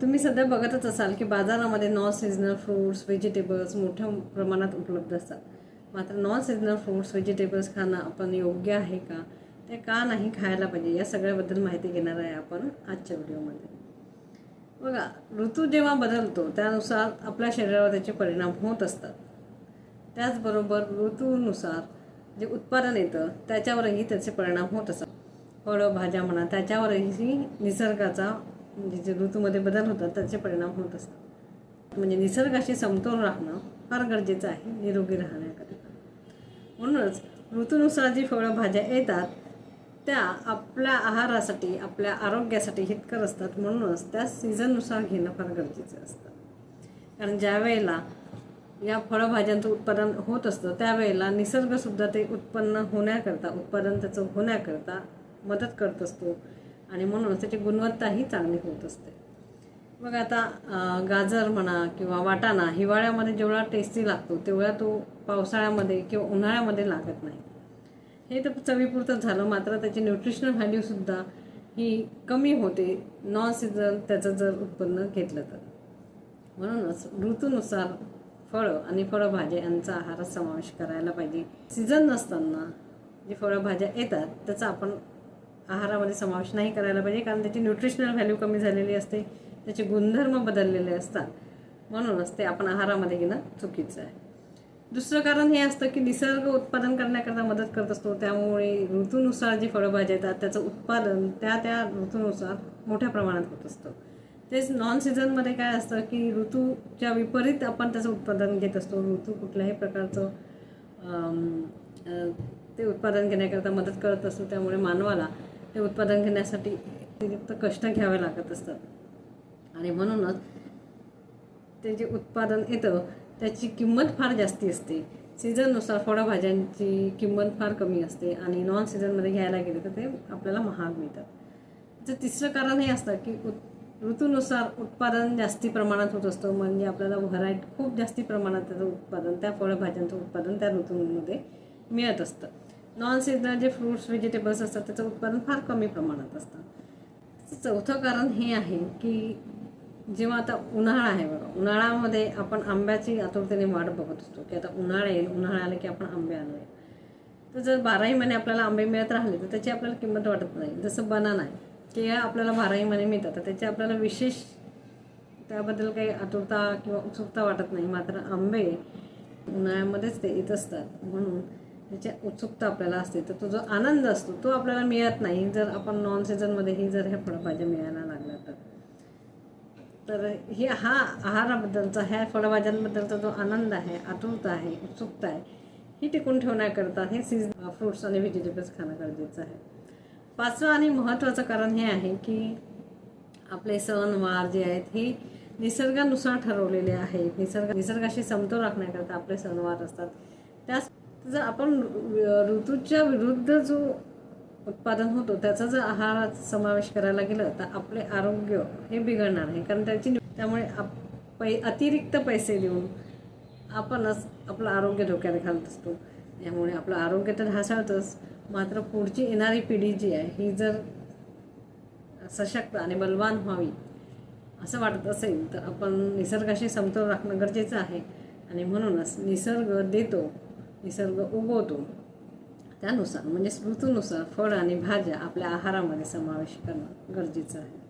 तुम्ही सध्या बघतच असाल की बाजारामध्ये नॉन सिजनल फ्रूट्स व्हेजिटेबल्स मोठ्या प्रमाणात उपलब्ध असतात. मात्र नॉन सिजनल फ्रूट्स व्हेजिटेबल्स खाणं आपण योग्य आहे का? ते का नाही खायला पाहिजे? या सगळ्याबद्दल माहिती घेणार आहे आपण आजच्या व्हिडिओमध्ये. बघा ऋतू जेव्हा बदलतो त्यानुसार आपल्या शरीरावर त्याचे परिणाम होत असतात. त्याचबरोबर ऋतूनुसार जे उत्पादन येतं त्याच्यावरही त्याचे परिणाम होत असतात. फळं भाज्या म्हणा त्याच्यावरही निसर्गाचा म्हणजे जे ऋतूमध्ये बदल होतात त्याचे परिणाम होत असतात. म्हणजे निसर्गाशी समतोल राहणं फार गरजेचं आहे निरोगी राहण्याकरिता. म्हणूनच ऋतूनुसार जी फळं भाज्या येतात त्या आपल्या आहारासाठी आपल्या आरोग्यासाठी हितकर असतात. म्हणूनच त्या सीझननुसार घेणं फार गरजेचं असतं. कारण ज्या वेळेला या फळभाज्यांचं उत्पादन होत असतं त्यावेळेला निसर्गसुद्धा ते उत्पन्न होण्याकरता उत्पादन त्याचं होण्याकरता मदत करत असतो. आणि म्हणून त्याची गुणवत्ताही चांगली होत असते. मग आता गाजर म्हणा किंवा वाटाणा हिवाळ्यामध्ये जेवढा टेस्टी लागतो तेवढा तो पावसाळ्यामध्ये किंवा उन्हाळ्यामध्ये लागत नाही. हे तर चवीपुरतं झालं मात्र त्याची न्यूट्रिशनल व्हॅल्यूसुद्धा ही कमी होते. नॉन सीझन त्याचं जर उत्पन्न घेतलं तर. म्हणूनच ऋतूनुसार फळं आणि फळभाज्या यांचा आहारात समावेश करायला पाहिजे. सीझन नसताना जे फळभाज्या येतात त्याचा आपण आहारामध्ये समावेश नाही करायला पाहिजे कारण त्याची न्यूट्रिशनल व्हॅल्यू कमी झालेली असते त्याचे गुणधर्म बदललेले असतात. म्हणूनच ते आपण आहारामध्ये घेणं चुकीचं आहे. दुसरं कारण हे असतं की निसर्ग उत्पादन करण्याकरता मदत करत असतो त्यामुळे ऋतूनुसार जी फळभाज्या येतात त्याचं उत्पादन त्या त्या ऋतूनुसार मोठ्या प्रमाणात होत असतं. तेच नॉन सीझनमध्ये काय असतं की ऋतूच्या विपरीत आपण त्याचं उत्पादन घेत असतो. ऋतू कुठल्याही प्रकारचं ते उत्पादन घेण्याकरता मदत करत असतो त्यामुळे मानवाला ते उत्पादन घेण्यासाठी अतिरिक्त कष्ट घ्यावे लागत असतात. आणि म्हणूनच ते जे उत्पादन येतं त्याची किंमत फार जास्ती असते. सीझननुसार फळभाज्यांची किंमत फार कमी असते आणि नॉन सीझनमध्ये घ्यायला गेले तर ते आपल्याला महाग मिळतात. त्याचं तिसरं कारण हे असतं की उत ऋतूनुसार उत्पादन जास्ती प्रमाणात होत असतं. म्हणजे आपल्याला व्हरायटी खूप जास्ती प्रमाणात त्याचं उत्पादन त्या फळभाज्यांचं उत्पादन त्या ऋतूंमध्ये मिळत असतं. नॉन सीजनल जे फ्रूट्स व्हेजिटेबल्स असतात त्याचं उत्पादन फार कमी प्रमाणात असतं. चौथं कारण हे आहे की जेव्हा आता उन्हाळा आहे बघा उन्हाळ्यामध्ये आपण आंब्याची आतुरतेने वाट बघत असतो की आता उन्हाळा येईल उन्हाळा आला की आपण आंबे आणूया. तर जर बाराही महिने आपल्याला आंबे मिळत राहिले तर त्याची आपल्याला किंमत वाटत नाही. जसं बनाना आहे केळं आपल्याला बाराही महिने मिळतात तर त्याची आपल्याला विशेष त्याबद्दल काही आतुरता किंवा उत्सुकता वाटत नाही. मात्र आंबे उन्हाळ्यामध्येच ते येत असतात. म्हणून त्याची उत्सुकता आपल्याला असते. तर तो जो आनंद असतो तो आपल्याला मिळत नाही. जर आपण नॉन सीझनमध्येही जर ह्या फळभाज्या मिळायला लागल्या तर. तर हे हा आहाराबद्दलचा ह्या फळभाज्यांबद्दलचा जो आनंद आहे आतुरता आहे उत्सुकता आहे ही टिकून ठेवण्याकरता हे सीज फ्रूट्स आणि व्हेजिटेबल्स खाणं गरजेचं आहे. पाचवं आणि महत्त्वाचं कारण हे आहे की आपले सणवार जे आहेत हे निसर्गानुसार ठरवलेले आहेत निसर्ग निसर्गाशी समतोल राखण्याकरता आपले सणवार असतात. त्याच जर आपण ऋतूच्या विरुद्ध जो उत्पादन होतो त्याचा जर आहारात समावेश करायला गेलं तर आपले आरोग्य हे बिघडणार आहे कारण त्याची त्यामुळे आप पै अतिरिक्त पैसे देऊन आपणच आपलं आरोग्य धोक्यात घालत असतो. त्यामुळे आपलं आरोग्य तर ढासाळतच. मात्र पुढची येणारी पिढी जी आहे ही जर सशक्त आणि बलवान व्हावी असं वाटत असेल तर आपण निसर्गाशी समतोल राखणं गरजेचं आहे. आणि म्हणूनच निसर्ग देतो निसर्ग उगवतो. त्यानुसार म्हणजे ऋतूनुसार फळ आणि भाज्या आपल्या आहारामध्ये समावेश करणं गरजेचं आहे.